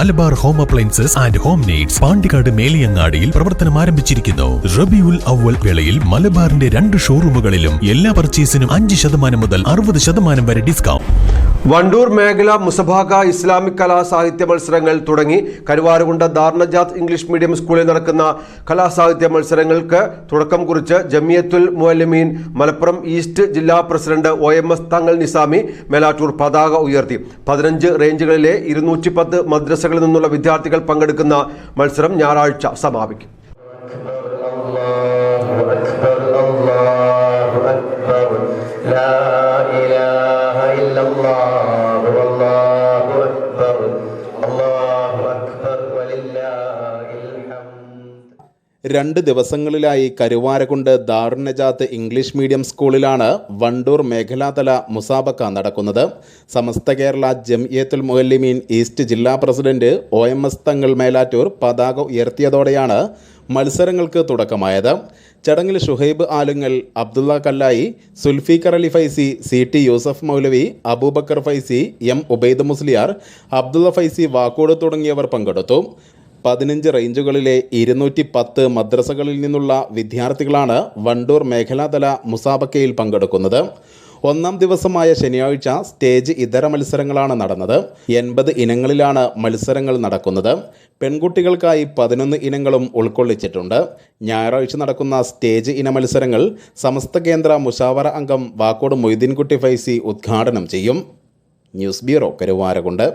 Malabar home appliances and home needs Pandikkad മേലിയങ്ങാടിയിൽ പ്രവർത്തനം ആരംഭിച്ചിരിക്കുന്നു. റബിയുൽ അവൽ വേളയിൽ മലബാറിന്റെ രണ്ട് ഷോറൂമുകളിലും എല്ലാ പർച്ചേസിനും അഞ്ച് ശതമാനം മുതൽ അറുപത് ശതമാനം വരെ ഡിസ്കൗണ്ട്. വണ്ടൂർ മേഖല മുസഭാഗ ഇസ്ലാമിക് കലാ സാഹിത്യ മത്സരങ്ങൾ തുടങ്ങി കരുവാരകുണ്ട ദാർണജാത്ത് ഇംഗ്ലീഷ് മീഡിയം സ്കൂളിൽ നടക്കുന്ന കലാസാഹിത്യ മത്സരങ്ങൾക്ക് തുടക്കം കുറിച്ച് ജമിയത്തുൽ മുഅല്ലിമീൻ മലപ്പുറം ഈസ്റ്റ് ജില്ലാ president O M S Thangal Nizami Melattur പതാക ഉയർത്തി. പതിനഞ്ച് റേഞ്ചുകളിലെ ഇരുന്നൂറ്റി പത്ത് മദ്രസകളിൽ നിന്നുള്ള വിദ്യാർത്ഥികൾ പങ്കെടുക്കുന്ന മത്സരം ഞായറാഴ്ച സമാപിക്കും الله أكبر الله أكبر لا إله إلا الله രണ്ട് ദിവസങ്ങളിലായി കരുവാരകുണ്ട് ദാറുനജാത്ത് ഇംഗ്ലീഷ് മീഡിയം സ്കൂളിലാണ് വണ്ടൂർ മേഖലാതല മുസാബക്ക നടക്കുന്നത്. സമസ്ത കേരള ജംഇയത്തുൽ മുഹല്ലിമീൻ ഈസ്റ്റ് ജില്ലാ president O M S Thangal Melattur പതാക ഉയർത്തിയതോടെയാണ് മത്സരങ്ങൾക്ക് തുടക്കമായത്. ചടങ്ങിൽ Shuhaib Alungal Abdulla Kallayi Sulfikar Ali Faizy C T Yusuf Moulavi Abubakar Faizy M Ubaid Musliyar Abdulla Faizy Vakkode തുടങ്ങിയവർ പങ്കെടുത്തു. പതിനഞ്ച് റേഞ്ചുകളിലെ ഇരുന്നൂറ്റി പത്ത് മദ്രസകളിൽ നിന്നുള്ള വിദ്യാർത്ഥികളാണ് വണ്ടൂർ മേഖലാതല മുസാബക്കയിൽ പങ്കെടുക്കുന്നത്. ഒന്നാം ദിവസമായ ശനിയാഴ്ച സ്റ്റേജ് ഇതര മത്സരങ്ങളാണ് നടന്നത്. എൺപത് ഇനങ്ങളിലാണ് മത്സരങ്ങൾ നടക്കുന്നത്. പെൺകുട്ടികൾക്കായി പതിനൊന്ന് ഇനങ്ങളും ഉൾക്കൊള്ളിച്ചിട്ടുണ്ട്. ഞായറാഴ്ച നടക്കുന്ന സ്റ്റേജ് ഇന മത്സരങ്ങൾ സമസ്ത കേന്ദ്ര മുഷാവറ അംഗം വാക്കോട് മൊയ്തീൻകുട്ടി ഫൈസി ഉദ്ഘാടനം ചെയ്യും. News bureau Karuvarakundu.